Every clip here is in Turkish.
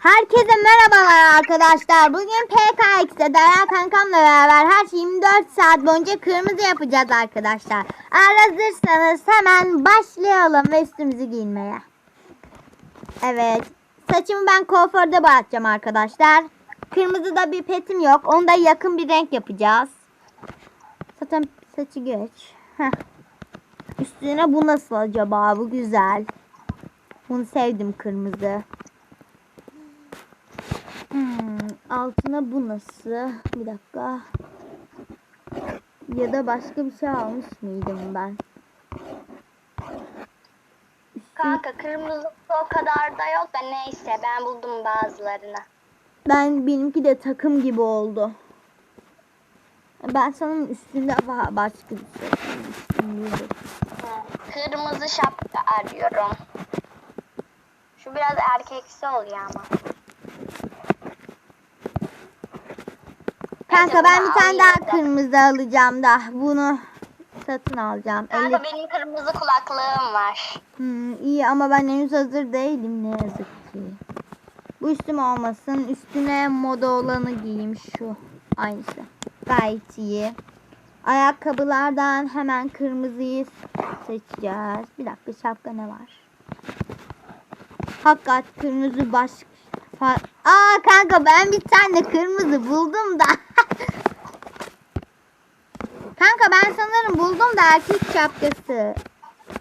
Herkese merhabalar arkadaşlar. Bugün PKX'de Derya kankamla beraber her şeyi 24 saat boyunca kırmızı yapacağız arkadaşlar. Eğer hazırsanız hemen başlayalım ve üstümüzü giyinmeye. Evet. Saçımı ben kuaförde boyatacağım arkadaşlar. Kırmızıda bir petim yok. Onu da yakın bir renk yapacağız. Zaten saçı geç. Heh. Üstüne bu nasıl acaba? Bu güzel. Bunu sevdim kırmızı. Hmm, altına bu nasıl? Bir dakika. Ya da başka bir şey almış mıydım ben? Kanka kırmızı o kadar da yok da neyse ben buldum bazılarını. Ben benimki de takım gibi oldu. Ben sanırım üstünde başka bir şey. Üstünde Kırmızı şapka arıyorum. Şu biraz erkeksi oluyor ama. Kanka ben bir tane daha kırmızı alacağım da bunu satın alacağım. Kanka Elli- benim kırmızı kulaklığım var. Hmm, iyi ama ben henüz hazır değilim ne yazık ki. Bu üstüm olmasın. Üstüne moda olanı giyeyim şu. Aynısı. Gayet iyi. Ayakkabılardan hemen kırmızıyı seçeceğiz. Bir dakika şapka ne var? Hakikat kırmızı baş... Aa kanka ben bir tane kırmızı buldum da. kanka ben sanırım buldum da erkek şapkası.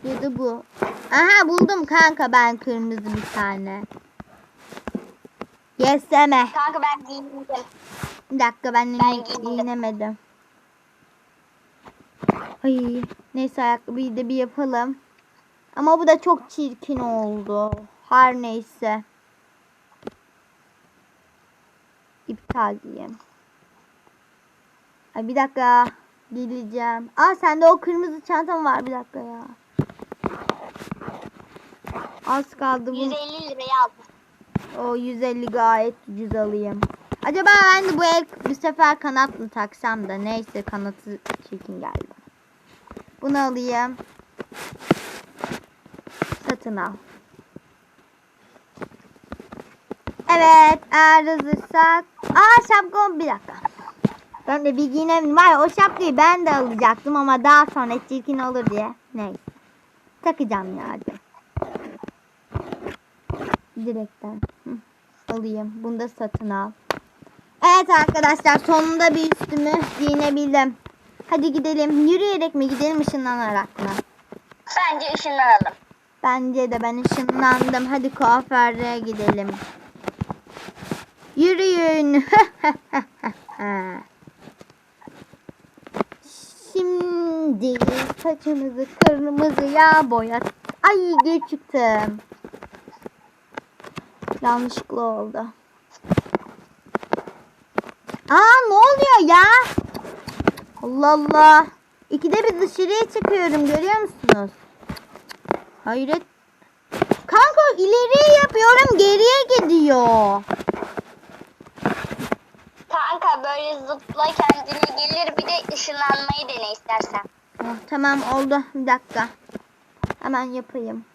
Ya da bu. Aha buldum kanka ben kırmızı bir tane. Yeseme. Kanka ben giyindim. Bir dakika ben, Ben giyinemedim. Ay neyse ayakkabıyı da bir yapalım. Ama bu da çok çirkin oldu. Her neyse. İptal diyeyim. Ay bir dakika. Geleceğim. Aa sende o kırmızı çantam var bir dakika ya. Az kaldı bu. 150 liraya aldım. O 150 gayet ucuz alayım. Acaba ben de bu el bu sefer kanat mı taksam da neyse kanatı çirkin geldi. Bunu alayım. Satın al. Evet eğer hazırsak. Aa şapka bir dakika. Ben de bir giyinemedim. Var o şapkayı ben de alacaktım ama daha sonra çirkin olur diye. Neyse. Takacağım ya hadi. Direkten. Hı, Alayım. Bunu da satın al. Evet arkadaşlar sonunda bir üstümü giyinebildim. Hadi gidelim. Yürüyerek mi gidelim ışınlanarak mı? Bence ışınlanalım. Bence de ben ışınlandım. Hadi kuaföre gidelim. Yürüyün. Şimdi saçımızı kırmızıya boyat. Ay geç çıktım. Yanlışlıkla oldu. Aa ne oluyor ya? Allah Allah. İkide bir dışarıya çıkıyorum görüyor musunuz? Hayret. Kanka ileriye yapıyorum geriye gidiyor. Böyle zıpla kendine gelir bir de ışınlanmayı dene istersen. Oh, tamam oldu. Bir dakika. Hemen yapayım.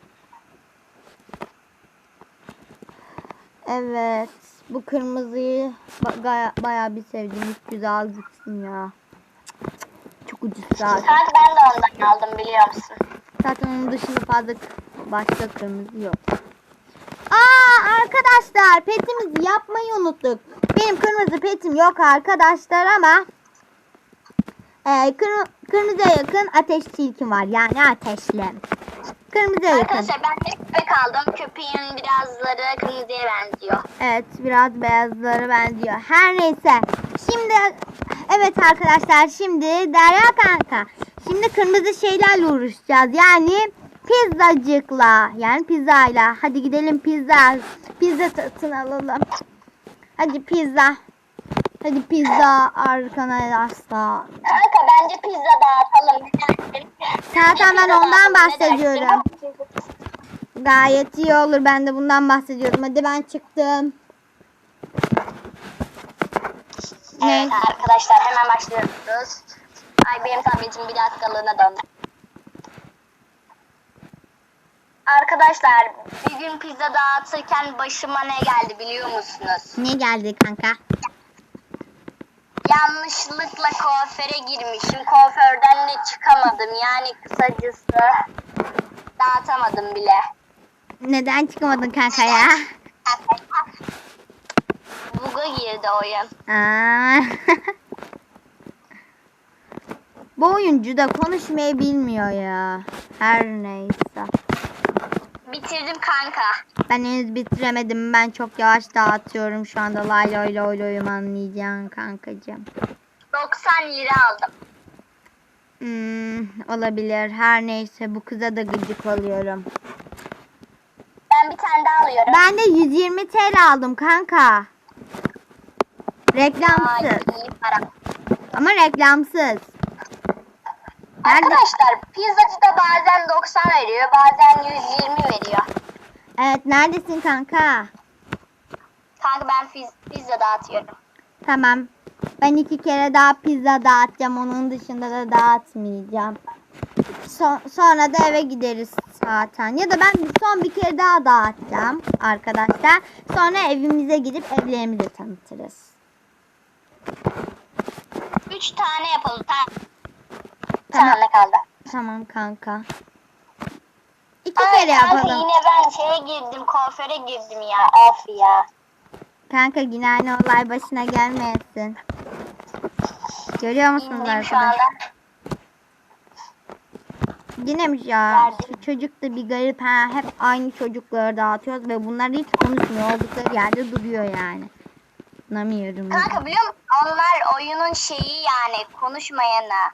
Evet. Bu kırmızıyı ba- gaya- bayağı bir sevdim. Hiç güzel gitsin ya. Çok ucuz zaten. Kanka ben de ondan aldım biliyor musun? Zaten onun dışında fazla başka kırmızı yok. Aa arkadaşlar petimizi yapmayı unuttuk. Benim kırmızı petim yok arkadaşlar ama e, kır- kırmızıya yakın ateş tilkim var. Yani ateşli. Kırmızıya yakın. Arkadaşlar ben de köpek aldım. Köpeğin birazları kırmızıya benziyor. Evet biraz beyazlara benziyor. Her neyse. Şimdi evet arkadaşlar şimdi Derya kanka. Şimdi kırmızı şeylerle uğraşacağız. Yani pizzacıkla yani pizzayla. Hadi gidelim pizza. Pizza satın alalım. Hadi pizza. Hadi pizza arkadaşlar. Kanka bence pizza dağıtalım. Zaten ben ondan. Ne bahsediyorum. Gayet iyi olur. Ben de bundan bahsediyorum. Hadi ben çıktım. Ne? Evet arkadaşlar hemen başlıyoruz. Ay benim tabletim bir dakikalığına döndü. Arkadaşlar bir gün pizza dağıtırken başıma ne geldi biliyor musunuz? Ne geldi kanka? Yanlışlıkla kuaföre girmişim. Kuaförden de çıkamadım. Yani kısacası dağıtamadım bile. Neden çıkamadın kanka ya? Bug'a girdi oyun. Aa. Bu oyuncu da konuşmayı bilmiyor ya. Her neyse. Bitirdim kanka. Ben henüz bitiremedim. Ben çok yavaş dağıtıyorum şu anda. Lay lay lay layım anlayacaksın kankacığım. 90 lira aldım. Hmm, olabilir. Her neyse bu kıza da gıcık oluyorum. Ben bir tane daha alıyorum. Ben de 120 TL aldım kanka. Ay, Reklamsız. iyi para. Ama reklamsız. Arkadaşlar pizzacı da bazen 90 veriyor, bazen 120 veriyor. Evet neredesin kanka? Kanka ben fiz- pizza dağıtıyorum. Tamam. Ben iki kere daha pizza dağıtacağım. Onun dışında da dağıtmayacağım. Son- sonra da eve gideriz zaten. Ya da ben son bir kere daha dağıtacağım arkadaşlar. Sonra evimize gidip evlerimizi tanıtırız. 3 tane yapalım. Tamam. Tamam. tane kaldı. Tamam kanka. İki Ay, kere kanka yapalım. yine ben şeye girdim, kuaföre girdim ya. Of ya. Kanka yine aynı olay başına gelmeyesin. Görüyor musunuz İndim arkadaşlar? Yine mi ya? Verdim. Çocuk da bir garip ha. Hep aynı çocukları dağıtıyoruz ve bunlar hiç konuşmuyor. Oldukları yerde duruyor yani. Anlamıyorum. Kanka biliyor musun? Onlar oyunun şeyi yani konuşmayana.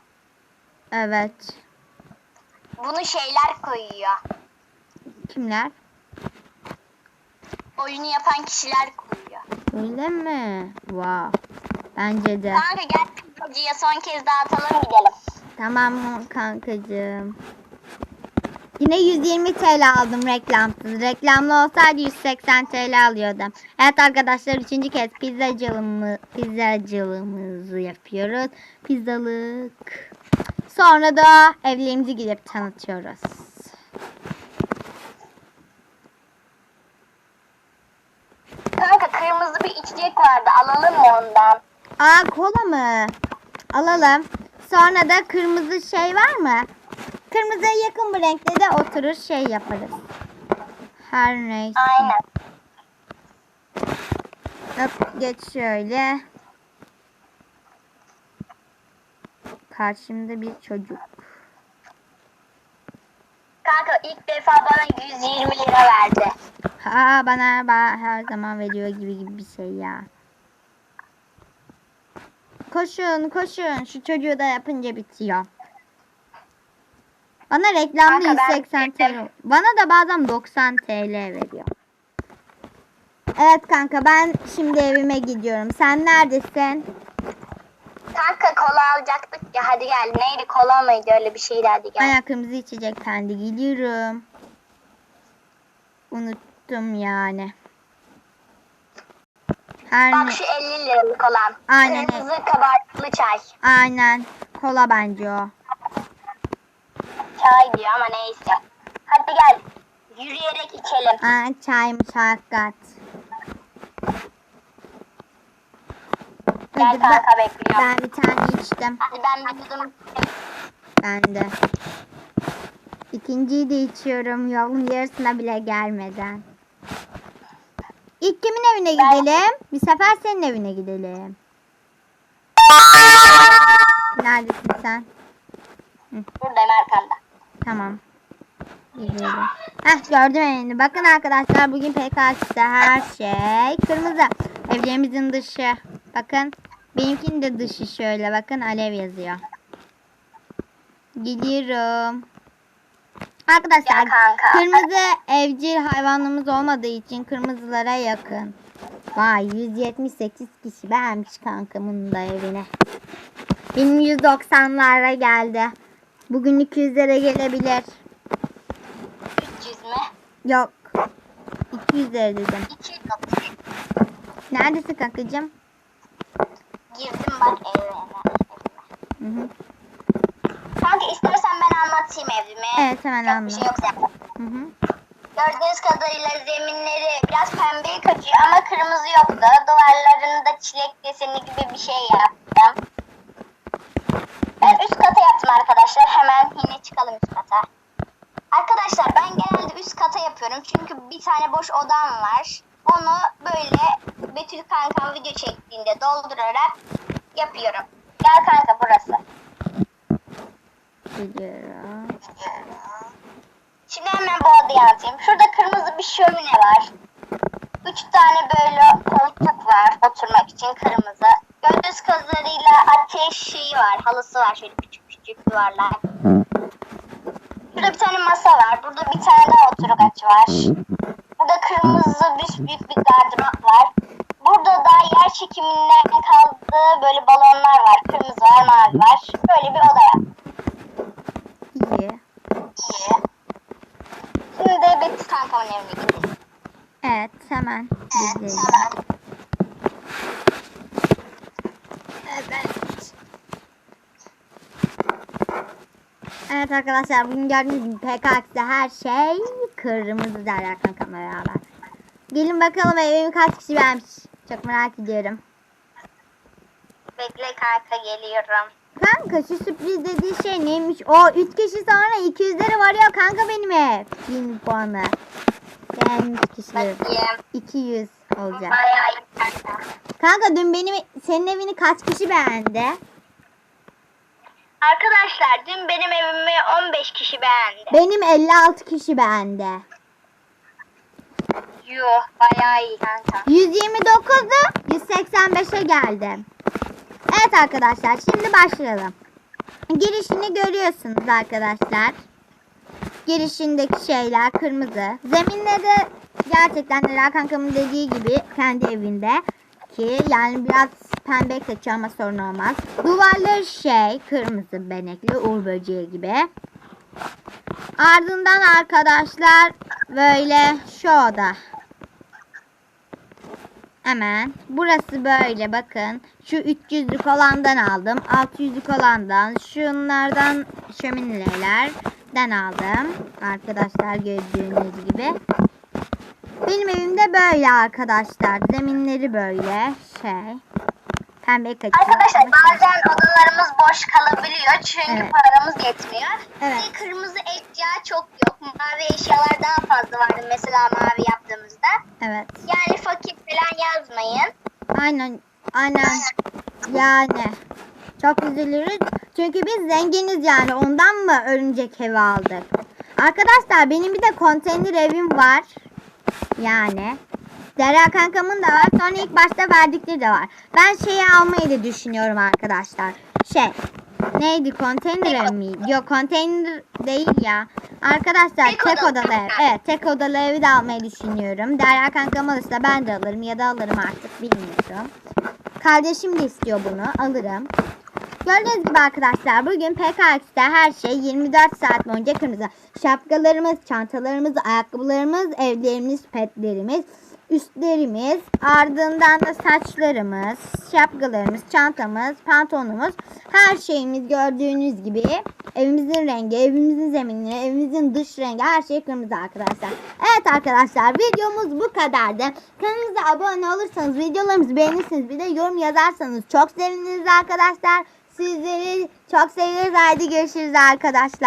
Evet. Bunu şeyler koyuyor. Kimler? Oyunu yapan kişiler koyuyor. Öyle mi? Wow. Bence de. Kanka gel pizzacıya son kez dağıtalım gidelim. Tamam kankacığım? Yine 120 TL aldım reklamsız. Reklamlı olsaydı 180 TL alıyordum. Evet arkadaşlar üçüncü kez pizzacılığımı, pizzacılığımızı yapıyoruz. Pizzalık. Sonra da evlerimizi gidip tanıtıyoruz. Kanka kırmızı bir içecek vardı alalım mı ondan? Aa kola mı? Alalım. Sonra da kırmızı şey var mı? Kırmızıya yakın bir renkte de oturur şey yaparız. Her neyse. Aynen. Hop geç şöyle. Karşımda bir çocuk. Kanka ilk defa bana 120 lira verdi. Ha bana ba- her zaman veriyor gibi gibi bir şey ya. Koşun koşun şu çocuğu da yapınca bitiyor. Bana Kanka ben 180 çektim. TL. Bana da bazen 90 TL veriyor. Evet kanka ben şimdi evime gidiyorum. Sen neredesin? Alacaktık ya hadi gel. Neydi kola mıydı öyle bir şeydi hadi gel. Aya kırmızı içecek kendi geliyorum. Unuttum yani. Her Bak ne- şu 50 liralık olan. Aynen. Kırmızı kabartlı çay. Aynen. Kola bence o. Çay diyor ama neyse. Hadi gel. Yürüyerek içelim. Aa, çaymış hakikat. Gel Ben, kanka bekliyorum. ben bir tane içtim. Hadi ben bir yudum Ben de. İkinciyi de içiyorum yolun yarısına bile gelmeden. İlk kimin evine Ben- gidelim? Bir sefer senin evine gidelim. Neredesin sen? buradayım arkanda. Tamam. Gidiyorum. Heh gördüm evini. Bakın arkadaşlar bugün PKX'de her şey kırmızı. Evlerimizin dışı. Bakın. Benimkinin de dışı şöyle. Bakın alev yazıyor. Gidiyorum. Arkadaşlar kırmızı evcil hayvanımız olmadığı için kırmızılara yakın. Vay 178 kişi beğenmiş kankamın da evine. Benim 190'lara geldi. Bugün 200'lere gelebilir. 300 mü? Yok. 200 lira dedim. 230. Neredesin kankacığım? Bak evime. Hı hı. Kanka istersen ben anlatayım evimi. Evet hemen Çok bir anla. şey yok zaten. Hı hı. Gördüğünüz kadarıyla zeminleri biraz pembeye kaçıyor ama kırmızı yoktu. Duvarlarında çilek deseni gibi bir şey yaptım. Ben üst kata yaptım arkadaşlar. Hemen yine çıkalım üst kata. Arkadaşlar ben genelde üst kata yapıyorum. Çünkü bir tane boş odam var. Onu böyle Betül kankam video çektiğinde doldurarak yapıyorum. Gel kanka burası. Biliyorum. Şimdi hemen bu odayı anlatayım. Şurada kırmızı bir şömine var. Üç tane böyle koltuk var oturmak için kırmızı. Gördüğünüz kadarıyla ateş şeyi var, halısı var şöyle küçük küçük yuvarlak. Şurada bir tane masa var. Burada bir tane daha oturuk açı var. Burada kırmızı büyük bir gardırop var. Yer çekiminden kaldığı böyle balonlar var. Kırmızı var, mavi var. Böyle bir oda var. İyi. İyi. Şimdi de Betül kankamın evine gidelim. Evet hemen gidelim. Evet. Evet arkadaşlar bugün gördüğünüz gibi PKX'de her şey kırmızı derler kankamla beraber. Gelin bakalım evimi kaç kişi beğenmiş. Çok merak ediyorum. Bekle kanka geliyorum. Kanka şu sürpriz dediği şey neymiş? O 3 kişi sonra 200'lere varıyor kanka benim ev. 20 puanı. Beğenmiş kişiler. Bakayım. 200 olacak. Bayağı iyi kanka. Kanka dün benim senin evini kaç kişi beğendi? Arkadaşlar dün benim evimi 15 kişi beğendi. Benim 56 kişi beğendi. Yuh bayağı iyi kanka. 129'du 185'e geldim. Evet arkadaşlar şimdi başlayalım. Girişini görüyorsunuz arkadaşlar. Girişindeki şeyler kırmızı. Zeminleri gerçekten Lera kankamın dediği gibi kendi evinde. Ki yani biraz pembe kaçıyor ama sorun olmaz. Duvarları şey kırmızı benekli uğur böceği gibi. Ardından arkadaşlar böyle şu oda. Hemen. Burası böyle bakın. Şu 300'lük olandan aldım. 600'lük olandan. Şunlardan şöminelerden aldım. Arkadaşlar gördüğünüz gibi. Benim evimde böyle arkadaşlar. Zeminleri böyle şey. Pembe kaçıyor. Arkadaşlar bazen odalarımız boş kalabiliyor çünkü Evet. paramız yetmiyor. Evet. Bir kırmızı eşya çok yok. Mavi eşyalar daha fazla vardı mesela mavi yaptığımızda. Evet. Yani fakir falan yazmayın. Aynen. Aynen. Yani. Çok üzülürüz. Çünkü biz zenginiz yani. Ondan mı örümcek evi aldık? Arkadaşlar benim bir de konteyner evim var. Yani. Derya kankamın da var. Sonra ilk başta verdikleri de var. Ben şeyi almayı da düşünüyorum arkadaşlar. Şey. Neydi? Konteyner ev miydi? Yok konteyner değil ya. Arkadaşlar Tek tek, odalı. odalı ev. Evet tek odalı evi de almayı düşünüyorum. Derya kankam alırsa ben de alırım ya da alırım artık bilmiyorum. Kardeşim de istiyor bunu. Alırım. Gördüğünüz gibi arkadaşlar bugün PKX'te her şey 24 saat boyunca kırmızı. Şapkalarımız, çantalarımız, ayakkabılarımız, evlerimiz, petlerimiz, üstlerimiz, ardından da saçlarımız, şapkalarımız, çantamız, pantolonumuz, her şeyimiz gördüğünüz gibi evimizin rengi, evimizin zeminleri, evimizin dış rengi her şey kırmızı arkadaşlar. Evet arkadaşlar videomuz bu kadardı. Kanalımıza abone olursanız, videolarımızı beğenirsiniz, bir de yorum yazarsanız çok seviniriz arkadaşlar. Sizleri çok seviyoruz. Haydi görüşürüz arkadaşlar.